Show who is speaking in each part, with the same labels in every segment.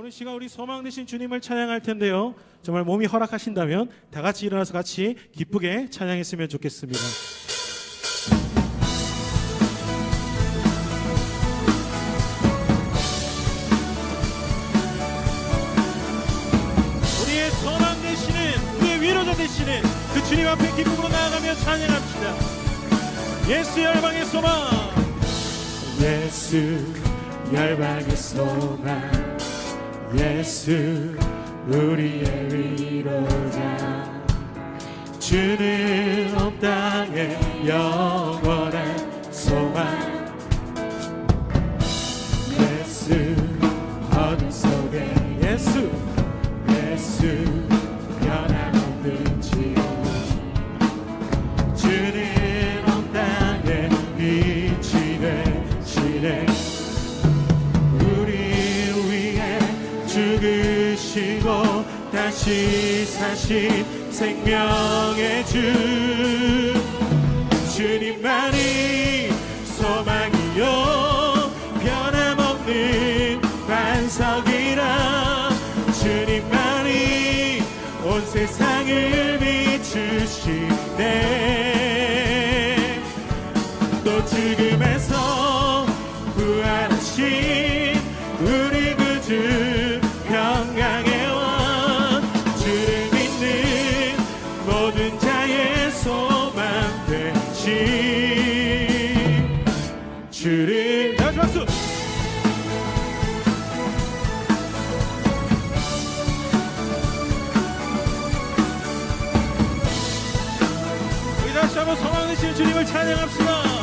Speaker 1: 오늘 시간 우리 소망 되신 주님을 찬양할 텐데요. 정말 몸이 허락하신다면 다 같이 일어나서 같이 기쁘게 찬양했으면 좋겠습니다. 우리의 소망 되시는 우리의 위로자 되시는 그 주님 앞에 기쁨으로 나아가며 찬양합시다. 예수 열방의 소망.
Speaker 2: 예수 열방의 소망 예수 우리의 위로자. 주는 온 땅에 영원한 소망 다시 사신 생명의 주 주를
Speaker 1: 다 박수. 우리 다시 한번 소망 되시는 주님을 찬양합시다.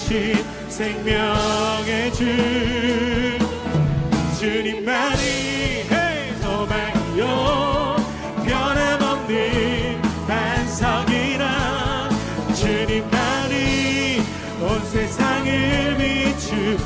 Speaker 2: 사신 생명의 주. 주님만이 헤이, 소망이요 변함없는 반석이라. 주님만이 온 세상을 비추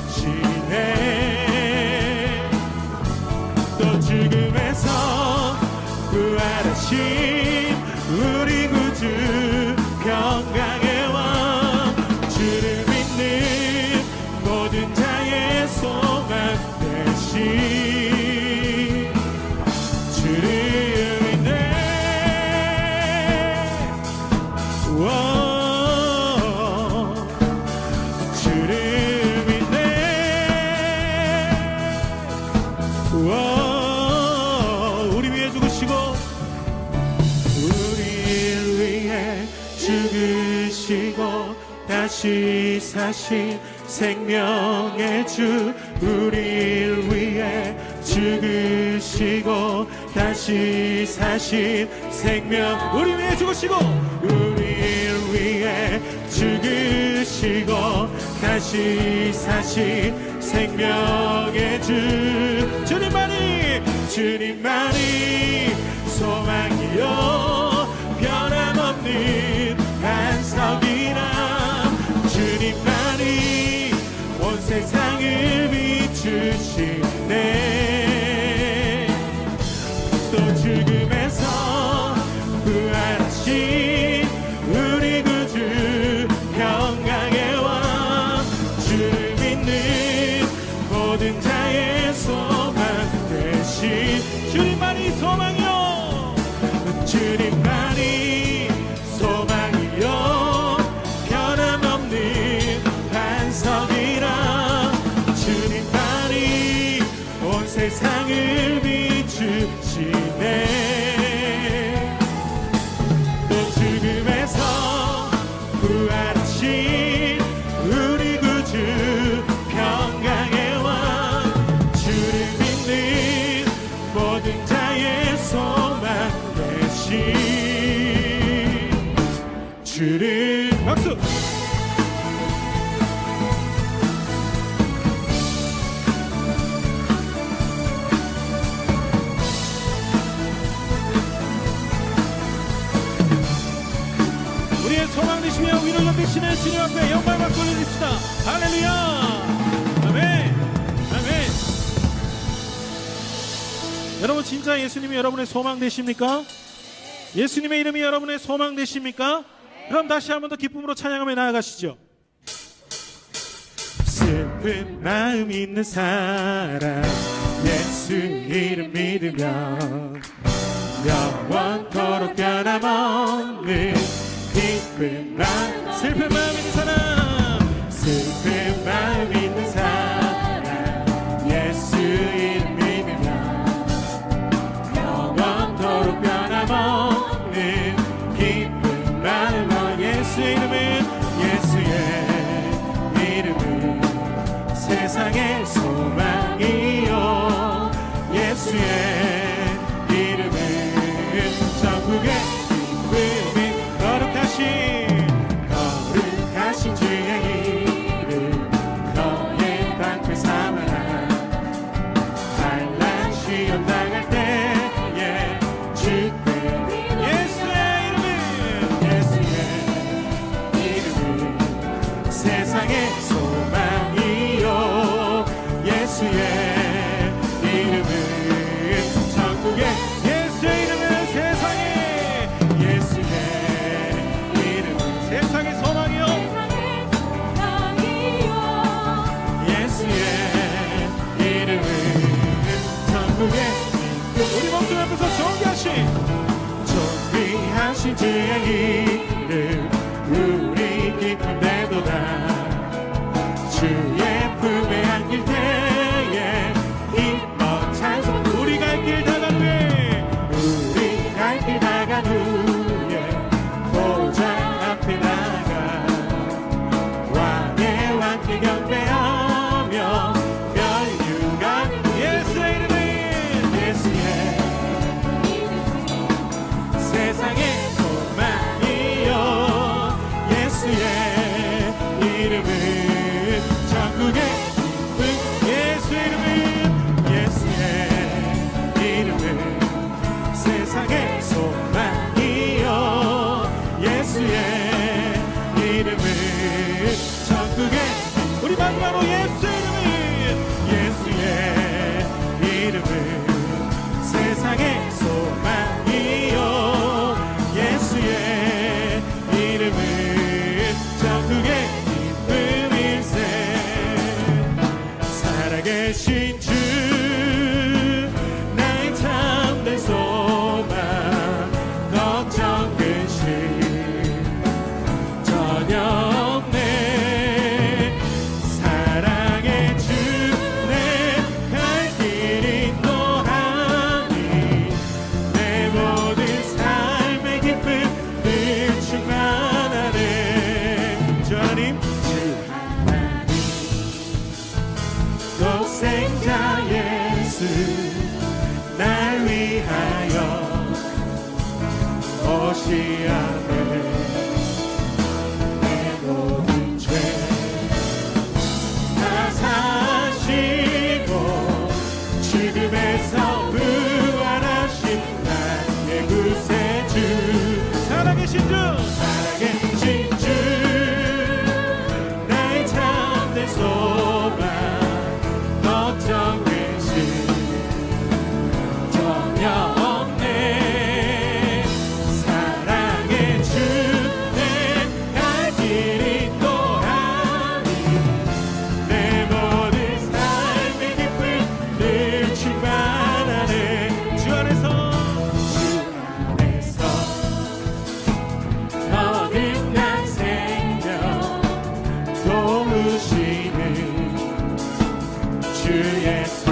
Speaker 2: 다시 사신 생명의 주 우리를 위해 죽으시고 다시 사신 생명 우리 위해 죽으시고 우리를 위해 죽으시고 다시 사신 생명의 주. 주님만이 주님만이 비추시 우리 신의
Speaker 1: 주님 앞에 영광을 돌리십시다. 할렐루야. 아멘. 아멘. 여러분 진짜 예수님이 여러분의 소망 되십니까? 예수님의 이름이 여러분의 소망 되십니까? 그럼 다시 한번 더 기쁨으로 찬양하며 나아가시죠.
Speaker 2: 슬픈 마음 있는 사람 예수 이름 믿으면 영원토록 변함없는 기쁜 마음
Speaker 1: 슬픈 마음 있는 사람.
Speaker 2: 슬픈 마음 있는 사람. 예수 이름 믿으면 영원토록 변함없는 기쁜 마음은 예수 이름은 예수의 이름은 세상의 소망이요. 예수의 이름은
Speaker 1: repreendida.
Speaker 2: 세상의 소망이여. 주
Speaker 1: 예수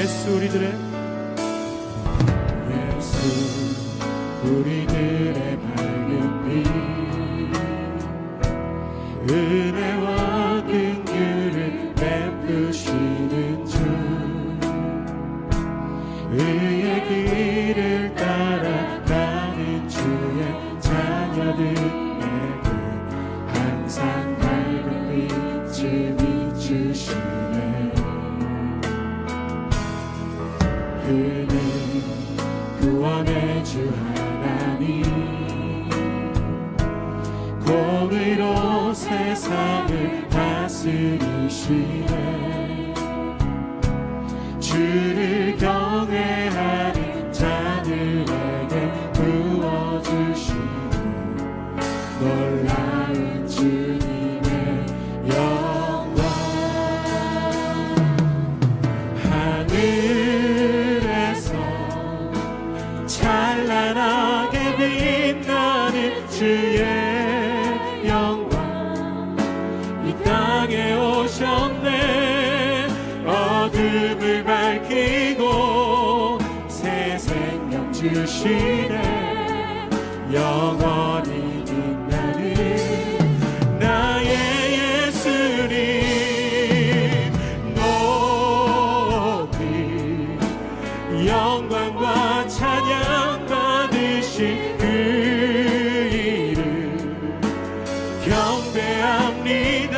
Speaker 2: 예수 우리들의 예수 우리들의 밝은 빛. 은혜와 은혜 구원의 주 하나님 공으로 세상을 다스리시네. 주를 경외 주의 영광 이 땅에 오셨네. 어둠을 밝히고 새 생명 주시네. 경배합니다.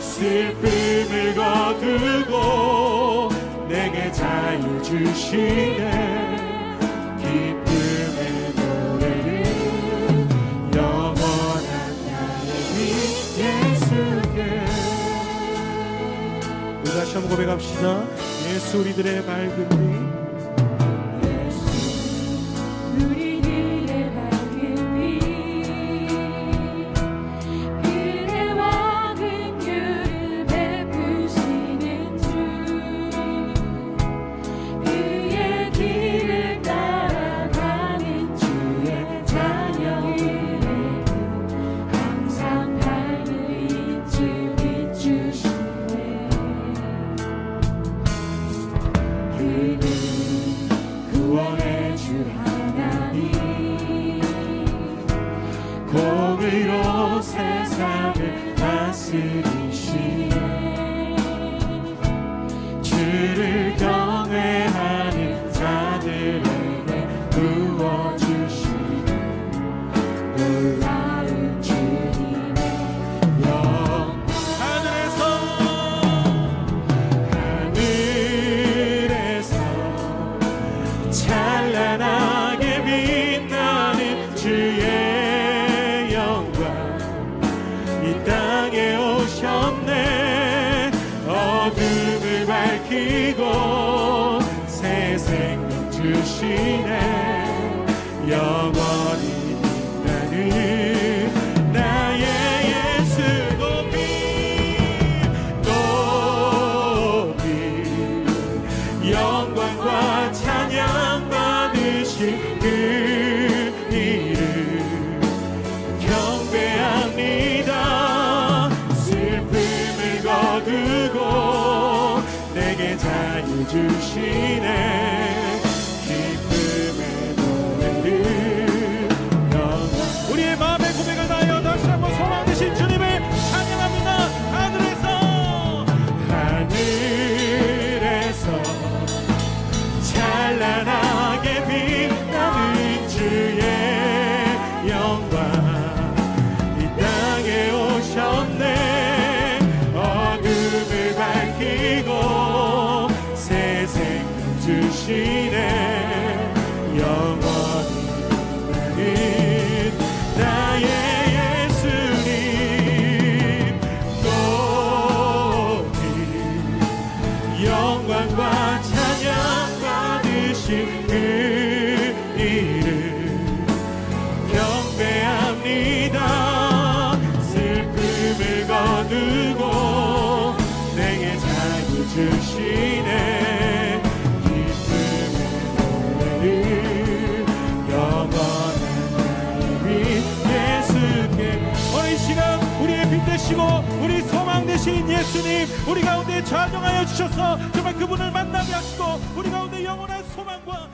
Speaker 2: 슬픔을 거두고 내게 자유 주시네. 기쁨의 노래를 영원한 나의 예수께.
Speaker 1: 우리 다시 한번 고백합시다. 예수 우리들의 밝은 빛
Speaker 2: 주시고
Speaker 1: 우리 소망 되신
Speaker 2: 예수님
Speaker 1: 우리 가운데 좌정하여 주셔서 정말 그분을 만나게 하시고 우리 가운데 영원한 소망과